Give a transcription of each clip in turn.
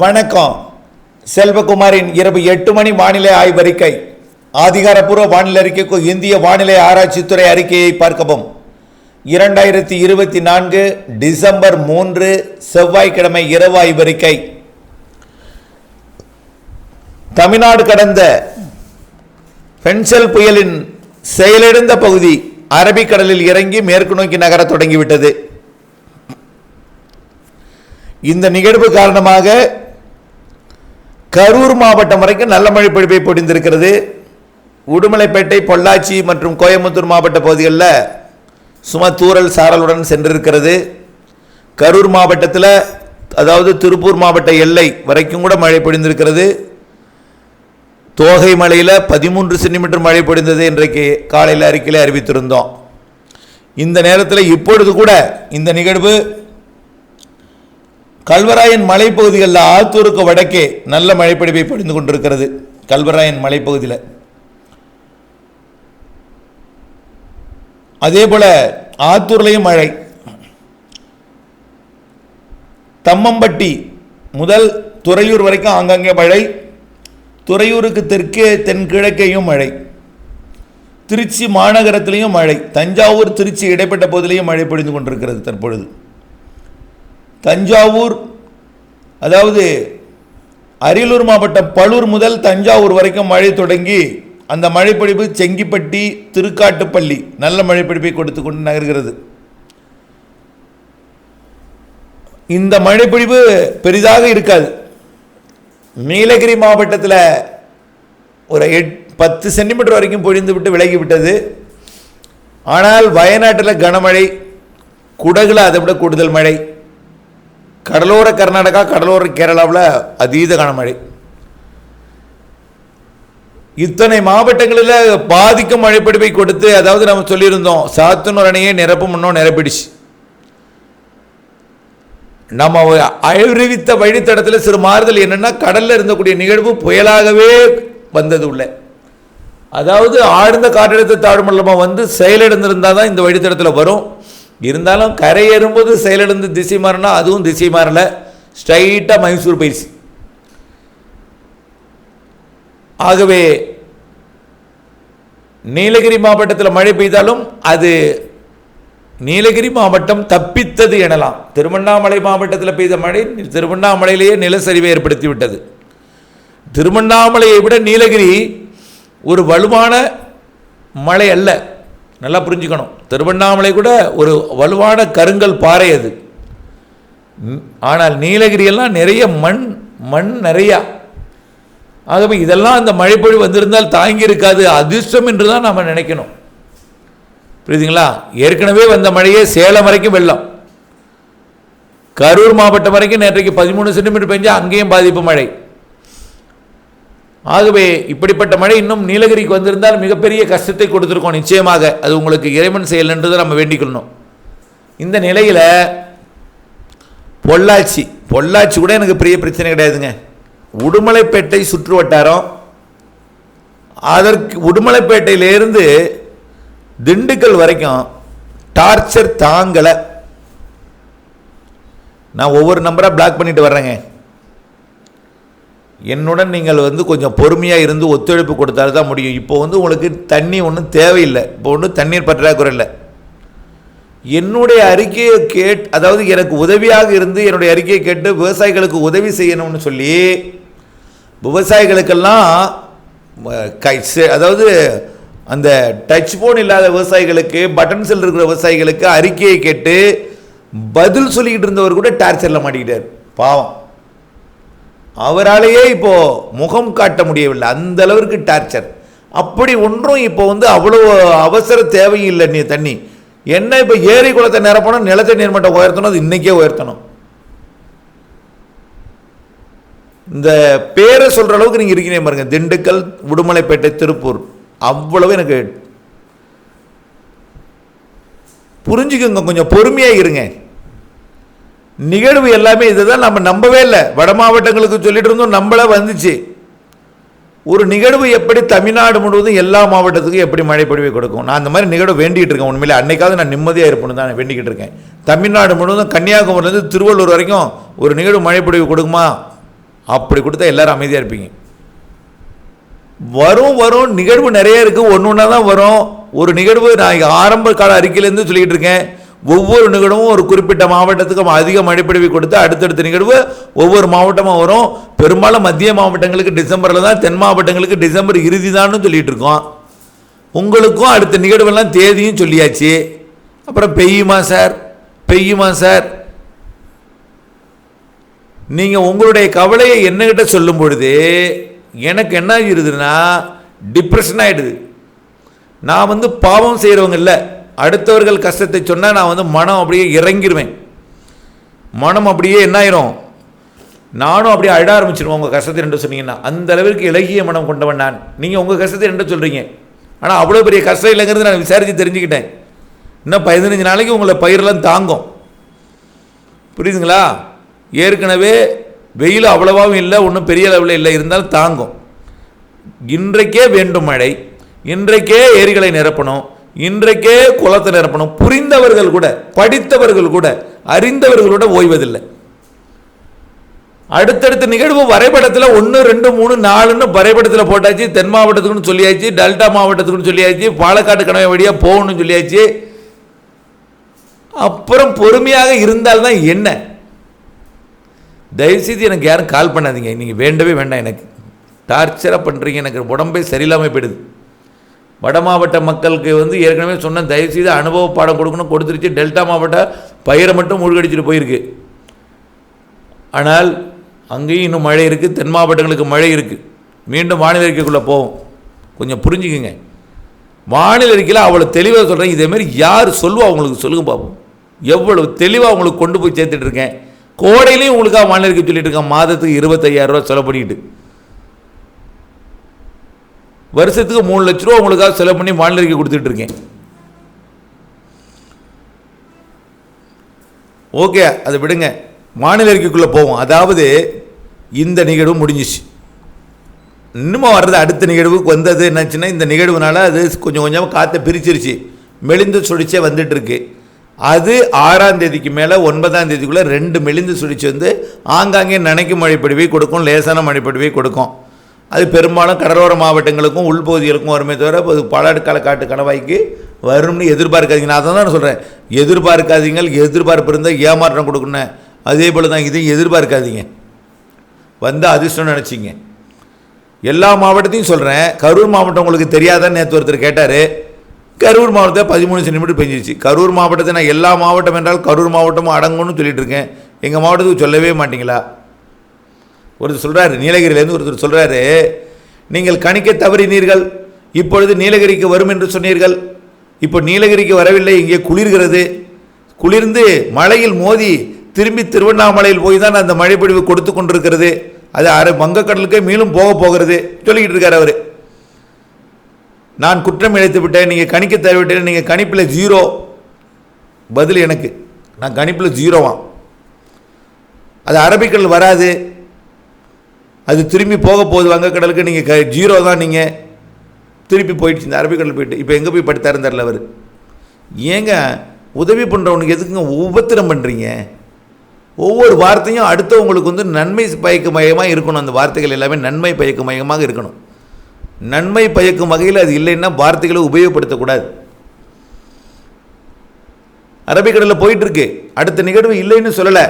வணக்கம். செல்வகுமாரின் இரவு எட்டு மணி வானிலை ஆய்வறிக்கை. ஆதிகாரப்பூர்வ வானிலை அறிக்கைக்கு இந்திய வானிலை ஆராய்ச்சித்துறை அறிக்கையை பார்க்கவும். இரண்டாயிரத்தி இருபத்தி நான்கு டிசம்பர் மூன்று செவ்வாய்க்கிழமை இரவு ஆய்வறிக்கை. தமிழ்நாடு கடந்த பென்சல் புயலின் செயலிழந்த பகுதி அரபிக்கடலில் இறங்கி மேற்கு நோக்கி நகரத் தொடங்கிவிட்டது. இந்த நிகழ்வு காரணமாக கரூர் மாவட்டம் வரைக்கும் நல்ல மழை பொழிவை பொழிந்திருக்கிறது. உடுமலைப்பேட்டை பொள்ளாச்சி மற்றும் கோயம்புத்தூர் மாவட்ட பகுதிகளில் சும தூரல் சாரலுடன் சென்றிருக்கிறது. கரூர் மாவட்டத்தில் அதாவது திருப்பூர் மாவட்ட எல்லை வரைக்கும் கூட மழை பொழிந்திருக்கிறது. தோகை மலையில் பதிமூன்று சென்டிமீட்டர் மழை பொழிந்தது இன்றைக்கு காலையில் அறிக்கையில் அறிவித்திருந்தோம். இந்த நேரத்தில் இப்பொழுது கூட இந்த நிகழ்வு கல்வராயன் மலைப்பகுதிகளில் ஆத்தூருக்கு வடக்கே நல்ல மழைப்பிடிப்பை பொழிந்து கொண்டிருக்கிறது. கல்வராயன் மலைப்பகுதியில். அதே போல ஆத்தூர்லையும் மழை. தம்மம்பட்டி முதல் துறையூர் வரைக்கும் ஆங்காங்கே மழை. துறையூருக்கு தெற்கே தென்கிழக்கேயும் மழை. திருச்சி மாநகரத்திலையும் மழை. தஞ்சாவூர் திருச்சி இடைப்பட்ட பகுதியிலையும் மழை பொழிந்து கொண்டிருக்கிறது தற்பொழுது. தஞ்சாவூர் அதாவது அரியலூர் மாவட்டம் பழூர் முதல் தஞ்சாவூர் வரைக்கும் மழை தொடங்கி அந்த மழைப்பொழிவு செங்கிப்பட்டி திருக்காட்டுப்பள்ளி நல்ல மழைப்பிடிப்பை கொடுத்து கொண்டு நகர்கிறது. இந்த மழைப்பொழிவு பெரிதாக இருக்காது. நீலகிரி மாவட்டத்தில் ஒரு எட் பத்து சென்டிமீட்டர் வரைக்கும் பொழிந்து விட்டு விலகி விட்டது. ஆனால் வயநாட்டில் கனமழை குடகுல அதை விட கூடுதல் மழை. கடலோர கர்நாடகா கடலோர கேரளாவில் அதீத கனமழை இத்தனை மாவட்டங்களில் பாதிக்கும் மழைப்பிடிப்பை கொடுத்து அதாவது நம்ம சொல்லியிருந்தோம் சாத்தனூர் அணையை நிரப்பும் முன்னோம் நிரப்பிடுச்சு. நம்ம அறிவித்த வழித்தடத்தில் சிறு மாறுதல் என்னென்னா கடலில் இருந்தக்கூடிய நிகழ்வு புயலாகவே வந்தது உள்ள. அதாவது ஆழ்ந்த காற்றழுத்த தாழ்மண்டலமாக வந்து செயலிழந்திருந்தால் தான் இந்த வழித்தடத்தில் வரும். இருந்தாலும் கரை ஏறும்போது செயலிழந்து திசை மாறினா அதுவும் திசை மாறலை. ஸ்ட்ரைட்டாக மைசூர் போயிடுச்சு. ஆகவே நீலகிரி மாவட்டத்தில் மழை பெய்தாலும் அது நீலகிரி மாவட்டம் தப்பித்தது எனலாம். திருவண்ணாமலை மாவட்டத்தில் பெய்த மழை திருவண்ணாமலையிலேயே நிலச்சரிவை ஏற்படுத்தி விட்டது திருவண்ணாமலையை விட நீலகிரி ஒரு வலுவான மழை அல்ல. நல்லா புரிஞ்சுக்கணும். திருவண்ணாமலை கூட ஒரு வலுவான கருங்கல் பாறை அது. ஆனால் நீலகிரியெல்லாம் நிறைய மண் மண் நிறையா. ஆகவே இதெல்லாம் அந்த மழைப்பொழி வந்திருந்தால் தாங்கி இருக்காது அதிர்ஷ்டம் என்று தான் நாம் நினைக்கணும். புரியுதுங்களா? ஏற்கனவே வந்த மழையே சேலம் வரைக்கும் வெள்ளம். கரூர் மாவட்டம் வரைக்கும் நேற்றைக்கு பதிமூணு சென்டிமீட்டர் பெஞ்சா அங்கேயும் பாதிப்பு மழை. ஆகவே இப்படிப்பட்ட மழை இன்னும் நீலகிரிக்கு வந்திருந்தால் மிகப்பெரிய கஷ்டத்தை கொடுத்துருக்கோம் நிச்சயமாக. அது உங்களுக்கு இறைவன் செயல் என்றதை நம்ம வேண்டிக்கணும் இந்த நிலையில் பொள்ளாச்சி பொள்ளாச்சி கூட எனக்கு பெரிய பிரச்சனை கிடையாதுங்க. உடுமலைப்பேட்டை சுற்று வட்டாரம். அதற்கு உடுமலைப்பேட்டையிலேருந்து திண்டுக்கல் வரைக்கும் டார்ச்சர் தாங்கலை. நான் ஒவ்வொரு நம்பராக பிளாக் பண்ணிட்டு வர்றேங்க. என்னுடன் நீங்கள் வந்து கொஞ்சம் பொறுமையாக இருந்து ஒத்துழைப்பு கொடுத்தால் தான் முடியும். இப்போ வந்து உங்களுக்கு தண்ணி ஒன்றும் தேவையில்லை. இப்போ ஒன்றும் தண்ணீர் பற்றாக்குறை இல்லை. என்னுடைய அறிக்கையை கேட் அதாவது எனக்கு உதவியாக இருந்து என்னுடைய அறிக்கையை கேட்டு விவசாயிகளுக்கு உதவி செய்யணும்னு சொல்லி விவசாயிகளுக்கெல்லாம் கை செ- அதாவது அந்த டச் ஃபோன் இல்லாத விவசாயிகளுக்கு பட்டன் செல் இருக்கிற விவசாயிகளுக்கு அறிக்கையை கேட்டு பதில் சொல்லிக்கிட்டு இருந்தவர் கூட டார்ச்சரில் மாட்டிக்கிட்டார். பாவம். அவராலேயே இப்போ முகம் காட்ட முடியவில்லை. அந்த அளவிற்கு டார்ச்சர். அப்படி ஒன்றும் இப்போ வந்து அவ்வளோ அவசர தேவையில்லை நீ தண்ணி. என்ன இப்போ ஏரி குளத்தை நிரப்பணும் நிலத்தை நீர்மட்டம் உயர்த்தணும் அது இன்றைக்கே உயர்த்தணும். இந்த பேரை சொல்கிற அளவுக்கு நீங்கள் இருக்கீங்க பாருங்க. திண்டுக்கல் உடுமலைப்பேட்டை திருப்பூர். அவ்வளவு எனக்கு புரிஞ்சுக்கோங்க கொஞ்சம் பொறுமையாக இருங்க. நிகழ்வு எல்லாமே இதுதான். நம்ம நம்பவே இல்லை. வட மாவட்டங்களுக்கு சொல்லிட்டு இருந்தோம் நம்மள வந்துச்சு. ஒரு நிகழ்வு எப்படி தமிழ்நாடு முழுவதும் எல்லா மாவட்டத்துக்கும் எப்படி மழை பொழிவை கொடுக்கும்? நான் அந்த மாதிரி நிகழ்வு வேண்டிகிட்டு இருக்கேன். உண்மையிலே அன்னைக்காவது நான் நிம்மதியாக இருப்பேன்னு தான் வேண்டிக்கிட்டு இருக்கேன். தமிழ்நாடு முழுவதும் கன்னியாகுமரியிலேருந்து திருவள்ளூர் வரைக்கும் ஒரு நிகழ்வு மழை பொழிவு கொடுக்குமா? அப்படி கொடுத்தா எல்லோரும் அமைதியாக இருப்பீங்க. வரும் வரும். நிகழ்வு நிறைய இருக்குது ஒன்று ஒன்றா தான் வரும். ஒரு நிகழ்வு நான் ஆரம்ப கால அறிக்கையிலேருந்து சொல்லிக்கிட்டு இருக்கேன். ஒவ்வொரு நிகழ்வும் ஒரு குறிப்பிட்ட மாவட்டத்துக்கும் அதிக மழைப்பொழிவை கொடுத்து அடுத்தடுத்த நிகழ்வு ஒவ்வொரு மாவட்டமாக வரும். பெரும்பாலும் மத்திய மாவட்டங்களுக்கு டிசம்பரில் தான் தென் மாவட்டங்களுக்கு டிசம்பர் இறுதி தான்னு சொல்லிட்டு இருக்கோம். உங்களுக்கும் அடுத்த நிகழ்வெல்லாம் தேதியும் சொல்லியாச்சு. அப்புறம் பெய்யுமா சார்? பெய்யுமா சார்? நீங்கள் உங்களுடைய கவலையை என்னகிட்ட சொல்லும் பொழுது எனக்கு என்ன ஆகிடுதுன்னா டிப்ரெஷன் ஆகிடுது நான் வந்து பாவம் செய்கிறவங்க இல்லை. அடுத்தவர்கள் கஷ்டத்தை சொன்னால் நான் வந்து மனம் அப்படியே இறங்கிடுவேன் மனம் அப்படியே என்ன ஆயிரும் நானும் அப்படியே அழ ஆரம்பிச்சிருவேன் உங்கள் கஷ்டத்தை ரெண்டு சொன்னீங்கன்னா. அந்த அளவிற்கு இலகிய மனம் கொண்டவன் நான். நீங்கள் உங்கள் கஷ்டத்தை ரெண்டு சொல்கிறீங்க ஆனால் அவ்வளோ பெரிய கஷ்டம் இல்லைங்கிறது நான் விசாரித்து தெரிஞ்சுக்கிட்டேன். இன்னும் பதினஞ்சு நாளைக்கு உங்களை பயிரெல்லாம் தாங்கும். புரியுதுங்களா? ஏற்கனவே வெயில் அவ்வளவாகவும் இல்லை ஒன்றும் பெரிய அளவில் இல்லை இருந்தாலும் தாங்கும். இன்றைக்கே வேண்டும் மழை இன்றைக்கே ஏரிகளை நிரப்பணும். இன்றைக்கே குளத்தை நிரப்பணும் புரிந்தவர்கள் கூட படித்தவர்கள் கூட அறிந்தவர்கள் கூட ஓய்வதில்லை. அடுத்தடுத்த நிகழ்வு வரைபடத்தில் ஒன்று ரெண்டு மூணு நாலுன்னு வரைபடத்தில் போட்டாச்சு. தென் மாவட்டத்துக்குன்னு சொல்லியாச்சு டெல்டா மாவட்டத்துக்குன்னு சொல்லியாச்சு பாலக்காட்டு கணவை வழியாக போகணும்னு சொல்லியாச்சு. அப்புறம் பொறுமையாக இருந்தால்தான் என்ன? தயவுசெய்து எனக்கு யாரும் கால் பண்ணாதீங்க. நீங்கள் வேண்டவே வேண்டாம் எனக்கு. டார்ச்சராக பண்ணுறீங்க எனக்கு உடம்பே சரியில்லாமல் போயிடுது. வட மாவட்ட மக்களுக்கு வந்து ஏற்கனவே சொன்ன தயவுசெய்து அனுபவ பாடம் கொடுக்கணும் கொடுத்துருச்சு. டெல்டா மாவட்டம் பயிரை மட்டும் மூழ்கடிச்சிட்டு போயிருக்கு. ஆனால் அங்கேயும் இன்னும் மழை இருக்குது தென் மாவட்டங்களுக்கு மழை இருக்குது மீண்டும் வானிலை அறிக்கைக்குள்ளே போவோம். கொஞ்சம் புரிஞ்சுக்குங்க. வானிலை அறிக்கையில் அவ்வளோ தெளிவாக சொல்கிறேன் இதேமாரி யார் சொல்லுவா உங்களுக்கு சொல்லுங்க பார்ப்போம் எவ்வளவு தெளிவாக உங்களுக்கு கொண்டு போய் சேர்த்துட்டு இருக்கேன். கோடையிலையும் உங்களுக்காக வானிலை அறிக்கை சொல்லிட்டு இருக்கேன். மாதத்துக்கு இருபத்தையாயிரம் ரூபா செலவு பண்ணிட்டு வருஷத்துக்கு மூணு லட்ச ரூபா உங்களுக்காக செலவு பண்ணி வானிலை கொடுத்துட்ருக்கேன் கொடுத்துட்டு இருக்கேன். ஓகே அதை விடுங்க. வானிலை அறிக்கைக்குள்ளே போவோம். அதாவது இந்த நிகழ்வு முடிஞ்சிச்சு. இன்னுமா வர்றது அடுத்த நிகழ்வுக்கு வந்தது என்னாச்சுன்னா இந்த நிகழ்வுனால அது கொஞ்சம் கொஞ்சமாக காற்றை பிரிச்சிருச்சு. மெலிந்து சுழிச்சே வந்துட்டுருக்கு அது ஆறாம் தேதிக்கு மேலே ஒன்பதாம் தேதிக்குள்ளே ரெண்டு மெலிந்து சுழிச்சு வந்து ஆங்காங்கே நனைக்கும் மழைப்படிவை கொடுக்கும் லேசான மழைப்படிவை கொடுக்கும். அது பெரும்பாலும் கடலோர மாவட்டங்களுக்கும் உள்பகுதிகளுக்கும் வருமே தவிர அது பல களக்காட்டு கணவாய்க்கு வரும்னு எதிர்பார்க்காதீங்க. நான் அதை தான் சொல்கிறேன் எதிர்பார்க்காதீங்க எதிர்பார்ப்பு இருந்தால் ஏமாற்றம் கொடுக்கணும் அதே போல் தான் இதையும் எதிர்பார்க்காதீங்க. வந்து அதிர்ஷ்டம் நினச்சிங்க. எல்லா மாவட்டத்தையும் சொல்கிறேன் கரூர் மாவட்டம் உங்களுக்கு தெரியாதான்னு நேற்று ஒருத்தர் கேட்டார். கரூர் மாவட்டத்தில் பதிமூணு சென்டிமீட்டர் பெஞ்சிருச்சு. கரூர் மாவட்டத்தை நான் எல்லா மாவட்டம் என்றால் கரூர் மாவட்டமும் அடங்கும்னு சொல்லிட்டு இருக்கேன். எங்கள் மாவட்டத்துக்கு சொல்லவே மாட்டிங்களா? ஒருத்தர் சொல்கிறாரு நீலகிரியிலேருந்து ஒருத்தர் சொல்கிறாரு நீங்கள் கணிக்க தவறினீர்கள் இப்பொழுது நீலகிரிக்கு வரும் என்று சொன்னீர்கள். இப்போ நீலகிரிக்கு வரவில்லை இங்கே குளிர்கிறது. குளிர்ந்து மழையில் மோதி திரும்பி திருவண்ணாமலையில் போய் தான் அந்த மழைப்பொழிவு கொடுத்து கொண்டிருக்கிறது. அது அரை வங்கக்கடலுக்கே மீளும் போக போகிறது சொல்லிக்கிட்டு இருக்கார் அவர். நான் குற்றம் இழைத்து விட்டேன் நீங்கள் கணிக்க தவறிவிட்டேன் நீங்கள் கணிப்பில் ஜீரோ பதில் எனக்கு. நான் கணிப்பில் ஜீரோவான் அது அரபிக்கடல் வராது. அது திரும்பி போக போகுது வங்கக்கடலுக்கு. நீங்கள் க ஜீரோ தான் நீங்கள் திருப்பி போயிடுச்சு இந்த அரபிக்கடல் போயிட்டு. இப்போ எங்கே போய் படுத்தாருன்னு தெரில அவர். ஏங்க உதவி பண்ணுறவனுக்கு எதுக்குங்க உபத்திரம் பண்ணுறீங்க ஒவ்வொரு வார்த்தையும் அடுத்தவங்களுக்கு வந்து நன்மை பயக்கு மையமாக இருக்கணும். அந்த வார்த்தைகள் எல்லாமே நன்மை பயக்கு மையமாக இருக்கணும். நன்மை பயக்கும் வகையில் அது இல்லைன்னா வார்த்தைகளை உபயோகப்படுத்தக்கூடாது அரபிக்கடலில் போயிட்டுருக்கு அடுத்த நிகழ்வு இல்லைன்னு சொல்லலை.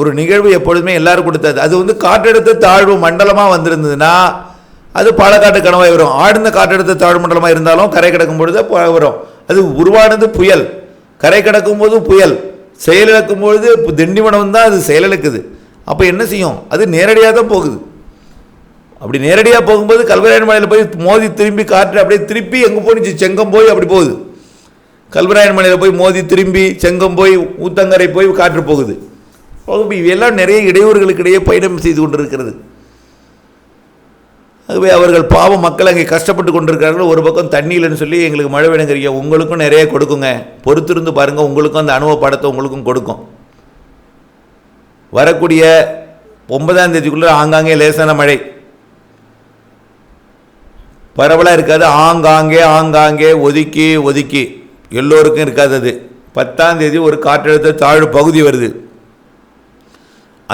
ஒரு நிகழ்வு எப்பொழுதுமே எல்லாரும் கொடுத்தது. அது வந்து காற்றெடுத்த தாழ்வு மண்டலமாக வந்திருந்ததுன்னா அது பாலக்காட்டு கணவாய் வரும். ஆழ்ந்த காற்றெடுத்த தாழ்வு மண்டலமாக இருந்தாலும் கரை கிடக்கும் பொழுது வரும். அது உருவானது புயல். கரை கிடக்கும் போது புயல். செயலிழக்கும் பொழுது இப்போ திண்டிவனம் தான் அது செயலிழக்குது அப்போ என்ன செய்யும்? அது நேரடியாக தான் போகுது. அப்படி நேரடியாக போகும்போது கல்வராயன் மலையில் போய் மோதி திரும்பி காற்று அப்படியே திருப்பி எங்கே போனிச்சு செங்கம் போய் அப்படி போகுது. கல்வராயன் மலையில் போய் மோதி திரும்பி செங்கம் போய் ஊத்தங்கரை போய் காற்று போகுது. வகுப்பு இவையெல்லாம் நிறைய இடையூறுகளுக்கு இடையே பயணம் செய்து கொண்டிருக்கிறது. ஆகவே அவர்கள் பாவம் மக்கள் அங்கே கஷ்டப்பட்டு கொண்டிருக்கிறார்கள். ஒரு பக்கம் தண்ணி இல்லைன்னு சொல்லி எங்களுக்கு மழை வேணுங்கிறீங்க உங்களுக்கும் நிறைய கொடுக்குங்க. பொறுத்திருந்து பாருங்கள் உங்களுக்கும் அந்த அனுபவ படத்தை உங்களுக்கும் கொடுக்கும். வரக்கூடிய ஒன்பதாம் தேதிக்குள்ளே ஆங்காங்கே லேசான மழை. பரவலாக இருக்காது. ஆங்காங்கே ஆங்காங்கே ஒதுக்கி ஒதுக்கி. எல்லோருக்கும் இருக்காது அது. பத்தாம் தேதி ஒரு காற்றழுத்த தாழ்வு பகுதி வருது.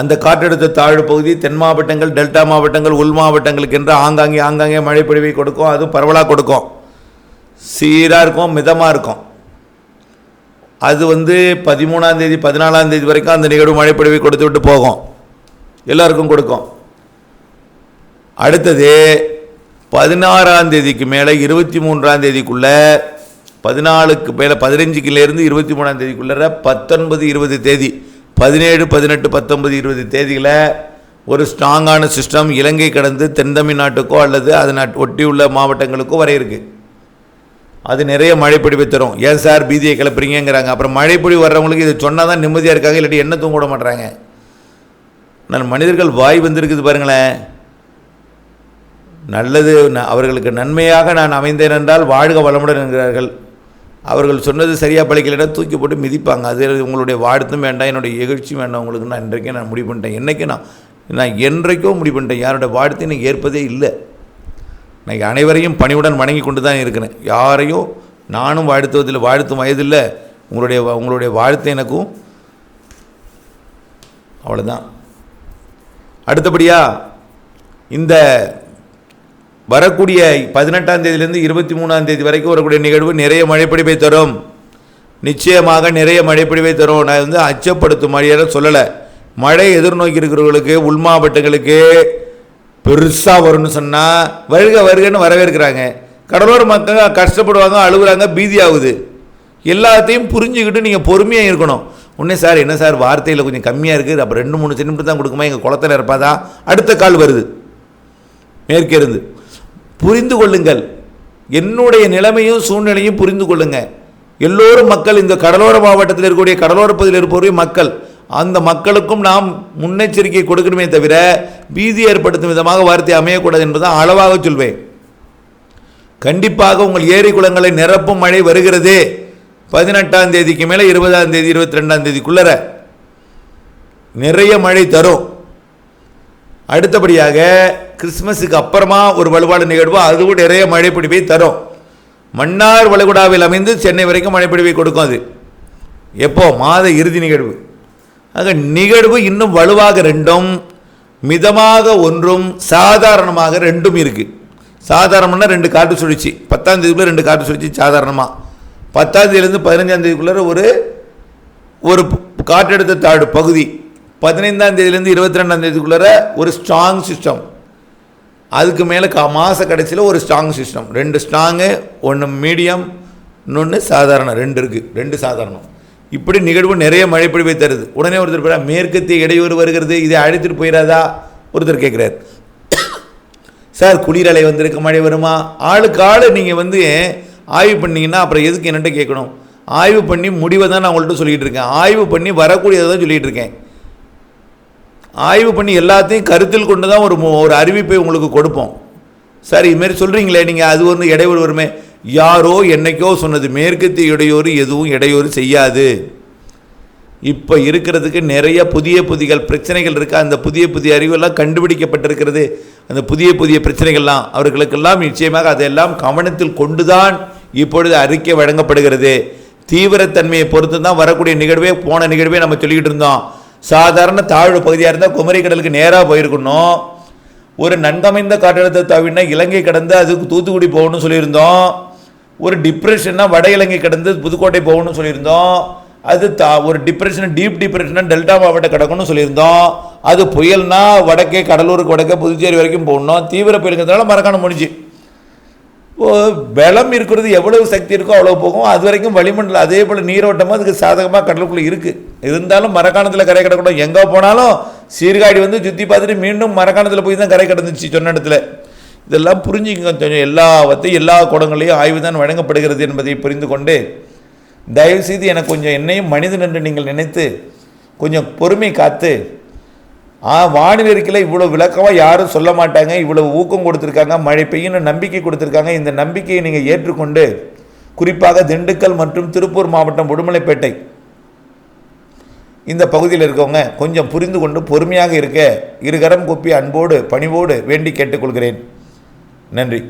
அந்த காற்றழுத்த தாழ்வு பகுதி தென் மாவட்டங்கள் டெல்டா மாவட்டங்கள் உள் மாவட்டங்களுக்கு என்று ஆங்காங்கே ஆங்காங்கே மழைப்பொழிவை கொடுக்கும். அதுவும் பரவலாக கொடுக்கும். சீராக இருக்கும் மிதமாக இருக்கும். அது வந்து பதிமூணாம் தேதி பதினாலாம் தேதி வரைக்கும் அந்த நிகழ்வு மழைப்பொழிவை கொடுத்து விட்டு போகும். எல்லாருக்கும் கொடுக்கும். அடுத்தது பதினாறாம் தேதிக்கு மேலே இருபத்தி மூன்றாம் தேதிக்குள்ளே பதினாலுக்கு மேலே பதினஞ்சுக்குலேருந்து இருபத்தி மூணாம் தேதிக்குள்ளே பத்தொன்பது இருபது தேதி பதினேழு பதினெட்டு பத்தொன்பது இருபது தேதியில் ஒரு ஸ்ட்ராங்கான சிஸ்டம் இலங்கை கடந்து தென் தமிழ்நாட்டுக்கோ அல்லது அதனை ஒட்டியுள்ள மாவட்டங்களுக்கோ வர இருக்கு. அது நிறைய மழைப்பொழிவை தரும். ஏன் சார் பீதியை கிளப்புறீங்கிறாங்க அப்புறம் மழைப்பொழிவு வர்றவங்களுக்கு இது சொன்னால் தான் நிம்மதியாக இருக்காங்க இல்லாட்டி என்ன தூங்க விட மாட்றாங்க? நான் மனிதர்கள் வாய் வந்திருக்குது பாருங்களேன். நல்லது அவர்களுக்கு நன்மையாக நான் அமைந்தேன் என்றால் வாழ்க வளமுடன் என்கிறார்கள். அவர்கள் சொன்னது சரியாக பழிக்கலைன்னா தூக்கி போட்டு மிதிப்பாங்க. அது உங்களுடைய வாழ்த்தும் வேண்டாம் என்னுடைய எகிழ்ச்சியும் வேண்டாம். உங்களுக்கு நான் இன்றைக்கே நான் முடிவு பண்ணிட்டேன். என்றைக்கு நான்? நான் என்றைக்கோ முடிவு பண்ணிட்டேன். யாரோட வாழ்த்தையும் நீங்கள் ஏற்பதே இல்லை. நான் அனைவரையும் பணிவுடன் வணங்கி கொண்டு தான் இருக்கிறேன். யாரையும் நானும் வாழ்த்துவதில் வாழ்த்தும் வயதில்லை. உங்களுடைய உங்களுடைய வாழ்த்து எனக்கும் அவ்வளோதான் அடுத்தபடியாக இந்த வரக்கூடிய பதினெட்டாம் தேதியிலிருந்து இருபத்தி மூணாம் தேதி வரைக்கும் வரக்கூடிய நிகழ்வு நிறைய மழைப்பிடிப்பை தரும். நிச்சயமாக நிறைய மழைப்பிடிப்பை தரும். நான் வந்து அச்சப்படுத்தும் மழையான சொல்லலை. மழை எதிர்நோக்கி இருக்கிறவர்களுக்கு உள் மாவட்டங்களுக்கு பெருசாக வரும்னு சொன்னால் வருக வருகன்னு வரவேற்கிறாங்க. கடலோர மக்கள் கஷ்டப்படுவாங்க அழுகுறாங்க பீதி ஆகுது எல்லாத்தையும் புரிஞ்சுக்கிட்டு நீங்கள் பொறுமையாக இருக்கணும். உடனே சார் என்ன சார் வார்த்தையில் கொஞ்சம் கம்மியாக இருக்குது அப்போ ரெண்டு மூணு சென்டிமீட்டர் தான் கொடுக்குமா? எங்கள் குளத்தில் இருப்பாதான் அடுத்த கால் வருது. மேற்கே இருந்து. புரிந்து கொள்ளுங்கள். என்னுடைய நிலைமையும் சூழ்நிலையும் புரிந்து கொள்ளுங்க. எல்லோரும் மக்கள் இந்த கடலோர மாவட்டத்தில் இருக்கக்கூடிய கடலோர பகுதியில் இருப்பவர்கள் மக்கள் அந்த மக்களுக்கும் நாம் முன்னெச்சரிக்கை கொடுக்கணுமே தவிர பீதி ஏற்படுத்தும் விதமாக வார்த்தை அமையக்கூடாது என்பதுதான் அளவாக சொல்வேன். கண்டிப்பாக உங்கள் ஏரி குளங்களை நிரப்பும் மழை வருகிறது பதினெட்டாம் தேதிக்கு மேலே இருபதாம் தேதி இருபத்தி ரெண்டாம் தேதிக்குள்ளர. நிறைய மழை தரும். அடுத்தபடியாக கிறிஸ்மஸுக்கு அப்புறமா ஒரு வலுவான நிகழ்வு அதுவும் நிறைய மழைப்பிடிப்பை தரும். மன்னார் வளைகுடாவில் அமைந்து சென்னை வரைக்கும் மழைப்பிடிப்பை கொடுக்கும் அது. எப்போ? மாத இறுதி நிகழ்வு. ஆக நிகழ்வு இன்னும் வலுவாக ரெண்டும் மிதமாக ஒன்றும் சாதாரணமாக ரெண்டும் இருக்குது சாதாரணம்னா ரெண்டு காற்று சுழற்சி. பத்தாம் தேதிக்குள்ளே ரெண்டு காற்று சுழற்சி சாதாரணமாக பத்தாம் தேதியிலேருந்து பதினஞ்சாம் தேதிக்குள்ளே ஒரு ஒரு காற்றழுத்த தாழ்வு பகுதி பதினைந்தாம் தேதியிலேருந்து இருபத்தி ரெண்டாம் தேதிக்குள்ளார ஒரு ஸ்ட்ராங் சிஸ்டம் அதுக்கு மேலே கா மாத கடைசியில் ஒரு ஸ்ட்ராங் சிஸ்டம் ரெண்டு ஸ்ட்ராங்கு ஒன்று மீடியம் இன்னொன்று சாதாரணம் ரெண்டு இருக்குது ரெண்டு சாதாரணம். இப்படி நிகழ்வு நிறைய மழை பொழிவை தருது. உடனே ஒருத்தர் போய் மேற்கத்திய இடையூறு வருகிறது இதை அழைத்துட்டு போயிடாதா? ஒருத்தர் கேட்குறாரு சார் குளிரலை வந்திருக்க மழை வருமா? ஆளுக்கு ஆள் நீங்கள் வந்து ஆய்வு பண்ணீங்கன்னா அப்புறம் எதுக்கு என்னட்ட கேட்கணும் ஆய்வு பண்ணி முடிவை தான் நான் உங்கள்கிட்ட சொல்லிகிட்டு இருக்கேன். ஆய்வு பண்ணி வரக்கூடியதை தான் சொல்லிகிட்டு இருக்கேன். ஆய்வு பண்ணி எல்லாத்தையும் கருத்தில் கொண்டு தான் ஒரு ஒரு அறிவிப்பை உங்களுக்கு கொடுப்போம். சார் இதுமாரி சொல்கிறீங்களே நீங்கள் அது ஒன்று இடையூறு வருமே. யாரோ என்னைக்கோ சொன்னது மேற்கத்திய இடையூறு எதுவும் இடையூறு செய்யாது. இப்போ இருக்கிறதுக்கு நிறைய புதிய புதிய பிரச்சனைகள் இருக்குது அந்த புதிய புதிய அறிவெல்லாம் கண்டுபிடிக்கப்பட்டிருக்கிறது. அந்த புதிய புதிய பிரச்சனைகள்லாம் அவர்களுக்கெல்லாம் நிச்சயமாக அதையெல்லாம் கவனத்தில் கொண்டுதான் இப்பொழுது அறிக்கை வழங்கப்படுகிறது. தீவிரத்தன்மையை பொறுத்து தான் வரக்கூடிய நிகழ்வே போன நிகழ்வே நம்ம சொல்லிக்கிட்டு இருந்தோம். சாதாரண தாழ்வு பகுதியாக இருந்தால் குமரி கடலுக்கு நேராக போயிருக்கணும். ஒரு நன்கமைந்த காற்றழுத்த தாவினா இலங்கை கடந்து அதுக்கு தூத்துக்குடி போகணும்னு சொல்லியிருந்தோம். ஒரு டிப்ரெஷன்னா வட இலங்கை கடந்து புதுக்கோட்டை போகணும்னு சொல்லியிருந்தோம். அது தா ஒரு டிப்ரெஷன் டீப் டிப்ரெஷனாக டெல்டா மாவட்டம் கிடக்கணும்னு சொல்லியிருந்தோம். அது புயல்னா வடக்கே கடலூருக்கு வடக்கே புதுச்சேரி வரைக்கும் போகணும். தீவிர புயலுங்கிறதுனால மறக்காம முடிஞ்சு. பலம் இருக்கிறது எவ்வளவு சக்தி இருக்கோ அவ்வளோ போகும். அது வரைக்கும் வளிமண்டலம் அதே போல் நீரோட்டமும் அதுக்கு சாதகமாக கடலுக்குள்ளே இருக்குது இருந்தாலும் மரக்காணத்தில் கரை கிடக்கணும். எங்கே போனாலும் சீர்காழி வந்து சுற்றி பார்த்துட்டு மீண்டும் மரக்காணத்தில் போய் தான் கரை கிடந்துச்சு சொன்ன இடத்துல. இதெல்லாம் புரிஞ்சுக்கங்க கொஞ்சம். எல்லாவற்றையும் எல்லா குடங்களையும் ஆய்வு தான் வழங்கப்படுகிறது என்பதை புரிந்து கொண்டு தயவுசெய்து எனக்கு கொஞ்சம் என்னையும் மனிதன் என்று நீங்கள் நினைத்து கொஞ்சம் பொறுமை காத்து வானிலை இருக்கையில் இவ்வளோ விளக்கமாக யாரும் சொல்ல மாட்டாங்க. இவ்வளோ ஊக்கம் கொடுத்துருக்காங்க. மழை பெய்யணும் நம்பிக்கை கொடுத்துருக்காங்க. இந்த நம்பிக்கையை நீங்கள் ஏற்றுக்கொண்டு குறிப்பாக திண்டுக்கல் மற்றும் திருப்பூர் மாவட்டம் உடுமலைப்பேட்டை இந்த பகுதியில் இருக்கவங்க கொஞ்சம் புரிந்து கொண்டு பொறுமையாக இருக்க இருகரம் கொப்பி அன்போடு பணிவோடு வேண்டி கேட்டுக்கொள்கிறேன். நன்றி.